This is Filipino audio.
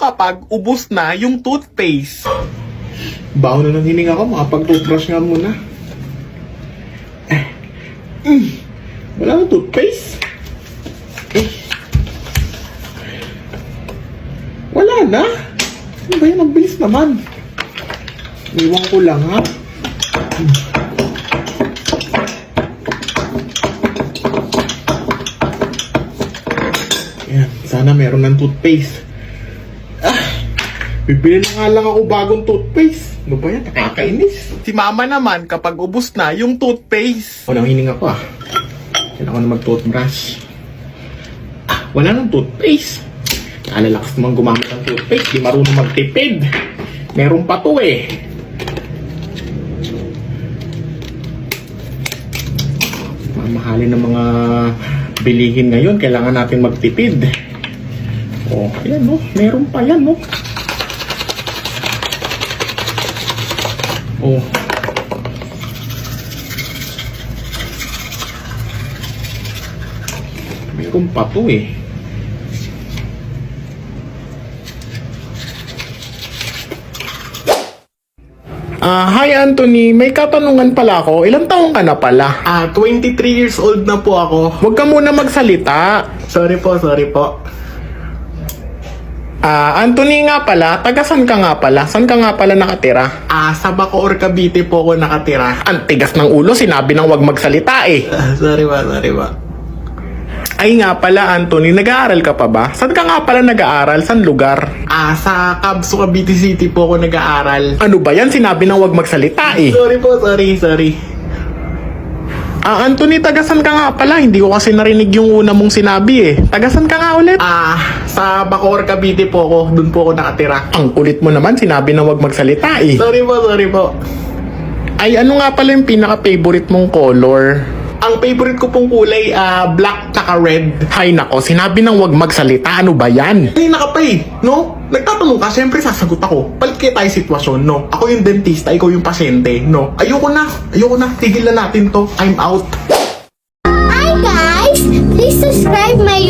kapag ubos na yung toothpaste. Baon na ng hininga ko, makapag-toothbrush nga muna. Eh. Mm. Wala nang toothpaste. Eh. Wala na. Ano ba yan? Ang bilis naman. Iwan ko lang ha. Yan, sana meron ng toothpaste. Bibili nga lang ako bagong toothpaste. Ano ba yan? Nakakainis. Si mama naman kapag ubos na yung toothpaste. Walang hininga ko ah. Kailangan ko na mag-toothbrush. Ah, wala nang toothpaste. Alalakas naman gumamit ng toothpaste. Di marunong magtipid. Meron pa to eh. Mamahalin ng mga bilihin ngayon. Kailangan natin magtipid. Oh, ayan no. Meron pa yan no. Oh, Meron pa to eh. Ah, hi Anthony, may katanungan pala ako. Ilang taong ka na pala? Ah, 23 years old na po ako. Huwag ka muna magsalita. Sorry po, sorry po. Ah, Anthony nga pala, taga saan ka nga pala? Saan ka nga pala nakatira? Ah, sa Bacoor, Cavite po ako nakatira. Ang tigas ng ulo, sinabi nang wag magsalita eh. Ah, sorry ba, sorry ba. Ay nga pala Anthony, nag-aaral ka pa ba? Saan ka nga pala nag-aaral? Saan lugar? Ah, sa Cabso, Cavite City po ako nag-aaral. Ano ba yan? Sinabi nang wag magsalita eh. Sorry po, sorry, sorry. Ah, Anthony, tagasan ka nga pala. Hindi ko kasi narinig yung una mong sinabi eh. Tagasan ka nga ulit. Ah, sa Bacoor, Cavite po ako. Doon po ako nakatira. Ang kulit mo naman, sinabi na wag magsalita eh. Sorry po, sorry po. Ay, ano nga pala yung pinaka-favorite mong color? Ang favorite ko pong kulay, uh, black tsaka red. Hay nako, sinabi nang wag magsalita. Ano ba yan? Hindi nakapay, no? Nagtatanong ka, siyempre sasagot ako. Palit kaya tayo sitwasyon, no? Ako yung dentista, ikaw yung pasyente, no? Ayoko na, ayoko na, tigil na natin to. I'm out. Hi guys! Please subscribe my